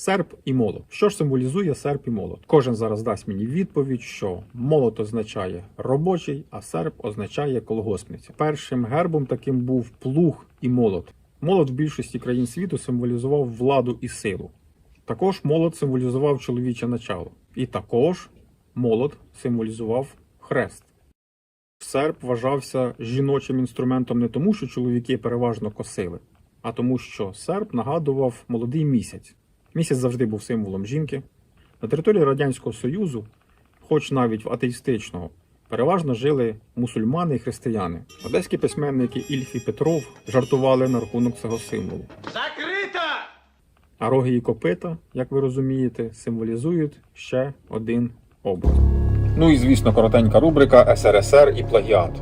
Серп і молот. Що ж символізує серп і молот? Кожен зараз дасть мені відповідь, що молот означає робочий, а серп означає колгоспниця. Першим гербом таким був плуг і молот. Молот в більшості країн світу символізував владу і силу. Також молот символізував чоловіче начало. І також молот символізував хрест. Серп вважався жіночим інструментом не тому, що чоловіки переважно косили, а тому, що серп нагадував молодий місяць. Місяць завжди був символом жінки. На території Радянського Союзу, хоч навіть в атеїстичного, переважно жили мусульмани і християни. Одеські письменники Ільф і Петров жартували на рахунок цього символу. Закрито! А роги і копита, як ви розумієте, символізують ще один образ. Ну і звісно, коротенька рубрика СРСР і плагіат.